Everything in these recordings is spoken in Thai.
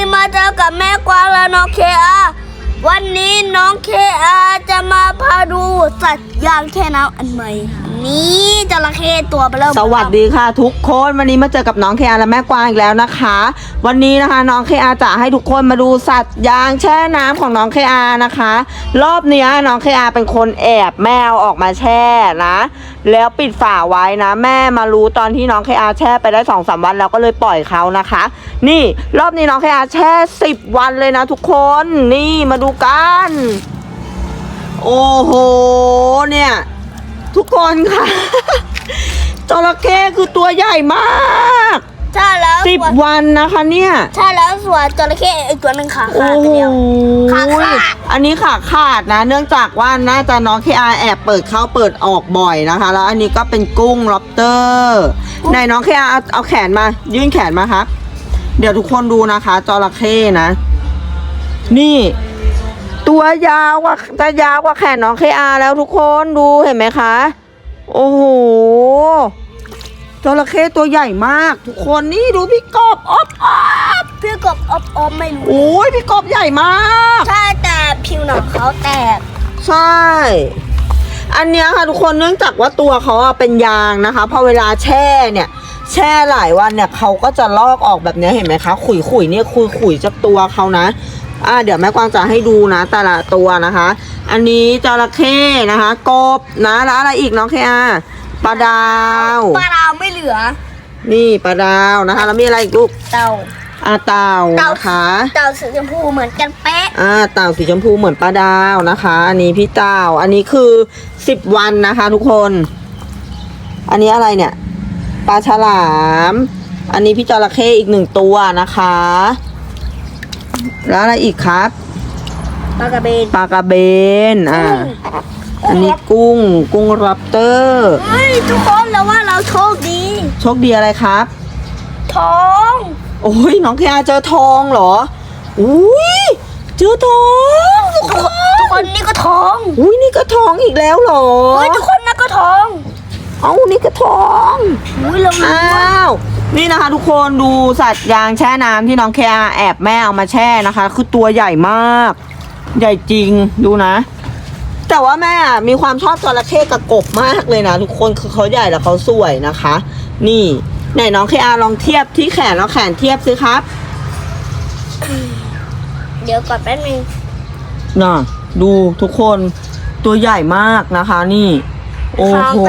ที่มาเจอกับแม่กวางแล้วน้องเคอาวันนี้น้องเคอาจะมาพาดูสัตว์ยางแค่น้ำอันใหม่นี้ ระเข้ตัวเบลอสวัสดีค่ะ ทุกคนวันนี้มาเจอกับน้องเคอาและแม่กวางอีกแล้วนะคะ วันนี้นะคะน้องเคอาจะให้ทุกคนมาดูสัตว์ยางแช่น้ำของน้องเคอานะคะ รอบเนี้ยน้องเคอาเป็นคนแอบแมวออกมาแช่นะ แล้วปิดฝาไว้นะ แม่มารู้ตอนที่น้องเคอาแช่ไปได้สองสามวันแล้วก็เลยปล่อยเขานะคะ นี่รอบนี้น้องเคอาแช่สิบวันเลยนะ ทุกคนนี่มาดูกันโอ้โห ทุกคนค่ะ จระเข้คือตัวใหญ่มากใช่แล้วสิบส่วนวันนะคะเนี่ยใช่แล้วส่วนจระเข้อีกตัวหนึ่งขาโอ้ขาดไปโหเดียวขาขาด อันนี้ขาขาดนะ เนื่องจากว่าน่าจะน้องเคอาแอบเปิดเข้าเปิดออกบ่อยนะคะ แล้วอันนี้ก็เป็นกุ้งล็อบสเตอร์ไหนน้องเคอาเอาเอาแขนมา ยื่นแขนมาครับ เดี๋ยวทุกคนดูนะคะจระเข้นะ นี่ ตัวยาวกว่าจะยาวกว่าแขนน้องเคอาแล้วทุกคนดูเห็นไหมคะ โอ้โหจระเข้ตัวใหญ่มาก ทุกคนนี่ดูพี่กบอ๊อบอ๊อบพี่กบอบอมไม่รู้ โอ้ยพี่กบใหญ่มาก ใช่แต่ผิวหนังเขาแตก ใช่ อันเนี้ยค่ะทุกคนเนื่องจากว่าตัวเขาอะเป็นยางนะคะพอเวลาแช่เนี่ยแช่หลายวันเนี่ยเขาก็จะลอกออกแบบเนี้ยเห็นไหมคะ ขุยขุยๆเนี่ยขุยขุยๆจากตัวเขานะ อ่าเดี๋ยวแม่กวางจะให้ดูนะแต่ละตัวนะคะ อันนี้จระเข้นะคะกบนะแล้วอะไรอีกน้องเคอาปลาดาว ปลาดาวไม่เหลือ นี่ปลาดาวนะคะ แล้วมีอะไรอีกลูกเต่าอาเต่าเต่านะคะเต่าสีชมพูเหมือนกันเป๊ะอ่าเต่าสีชมพูเหมือนปลาดาวนะคะ อันนี้พี่เต่าอันนี้คือสิบวันนะคะ ทุกคน อันนี้อะไรเนี่ยปลาฉลาม อันนี้พี่จระเข้อีกหนึ่งตัวนะคะ แล้วอะไรอีกครับปลากระเบนปลากระเบนอ่าอันนี้กุ้ง กุ้งรับเตอร์เฮ้ยทุกคนแล้วว่าเราโชคดีโชคดีอะไรครับท้อง โอ้ยน้องแคอาเจอทองเหรออุ้ยเจอทองทุกคนทุกคนนี่ก็ท้องอุ้ยนี่ก็ทองอีกแล้วเหรอเฮ้ยทุกคนนั่นก็ท้องเอ้านี่ก็ทองอุ้ยเรารู้อ้าว่าว นี่นะคะทุกคนดูสัตว์ยางแช่น้ำที่น้องแคอาแอบแม่เอามาแช่นะคะ คือตัวใหญ่มาก ใหญ่จริงดูนะ แต่ว่าแม่อะมีความชอบจระเข้กับกบมากเลยนะทุกคนคือเขาใหญ่แล้วเขาสวยนะคะ นี่ไหนน้องเคอาลองเทียบที่แขนแล้วแขนเทียบสิครับ เดี๋ยวก่อนแป๊บนึงน่ะดูทุกคนตัวใหญ่มากนะคะ นี่ โอ้โห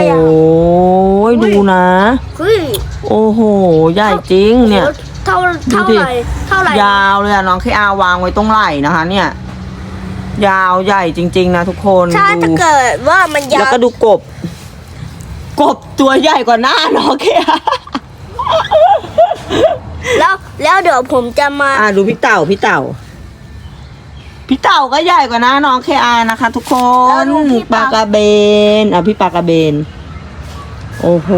ดูนะ เฮ้ยโอ้โห ใหญ่จริงเนี่ย เท่าดูเท่าดิไหร่เท่าไหร่ยาวเลยอะน้องเคอาวางไว้ตรงไหล่นะคะ เนี่ย ยาวใหญ่จริง ๆ นะทุกคนถ้าดูถ้าเกิดว่ามันยาแล้ววก็ดูกบ กบตัวใหญ่กว่าหน้าน้องเคอาแล้วแล้วเดี๋ยวผมจะมา อะดูพี่เต่าพี่เต่า พี่เต่าก็ใหญ่กว่าหน้าน้องเคอานะคะ ทุกคนปลา กระเบนอะพี่ปลากระเบน โอ้โห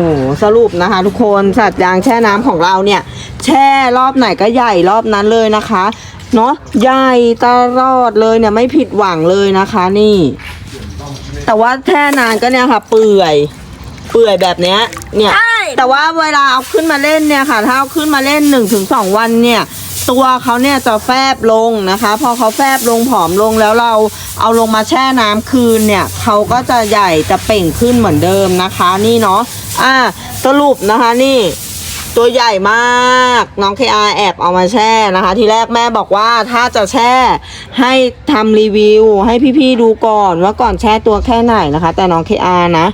สรุปนะคะ ทุกคนสัตว์ยางแช่น้ำของเราเนี่ย แช่รอบไหนก็ใหญ่รอบนั้นเลยนะคะเนาะใหญ่ตลอดเลยเนี่ยไม่ผิดหวังเลยนะคะนี่ แต่ว่าแช่นานก็เนี่ยค่ะ เปื่อย เปื่อยแบบเนี้ยเนี่ย ใช่แต่ว่าเวลาเอาขึ้นมาเล่นเนี่ยค่ะ ถ้าเอาขึ้นมาเล่น1นถึงสวันเนี่ย ตัวเขาเนี่ยจะแฟบลงนะคะ พอเขาแฟบลงผอมลงแล้วเราเอาลงมาแช่น้ำคืนเนี่ยเขาก็จะใหญ่จะเป่งขึ้นเหมือนเดิมนะคะนี่เนาะอ่าสรุปนะคะนี่ตัวใหญ่มากน้องเคอาแอบเอามาแช่นะคะ ทีแรกแม่บอกว่าถ้าจะแช่ให้ทำรีวิว ให้พี่ๆดูก่อนว่าก่อนแช่ตัวแค่ไหนนะคะ แต่น้องเคอานะ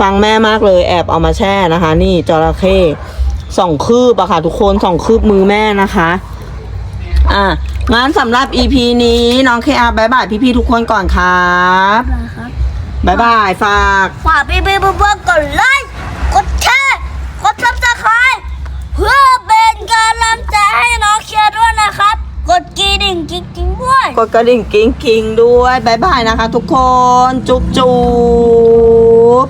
ฟังแม่มากเลยแอบเอามาแช่นะคะ นี่จระเข้ สองคืบอะค่ะ ทุกคนสองคืบมือแม่นะคะ อะงั้นสำหรับ EP นี้น้องเคอาบายบายพี่ๆทุกคนก่อนครับบายบายฝากฝากพี่พี่เพื่อนๆกดไลค์กดแชร์กดซับสไครต์เพื่อเป็นกำลังใจให้น้องเชียร์ด้วยนะครับ กดกระดิ่งกิ๊งๆด้วย กดกระดิ่งกิ้งกิ้งๆด้วยบายบายนะคะ ทุกคน จุ๊บจุ๊บ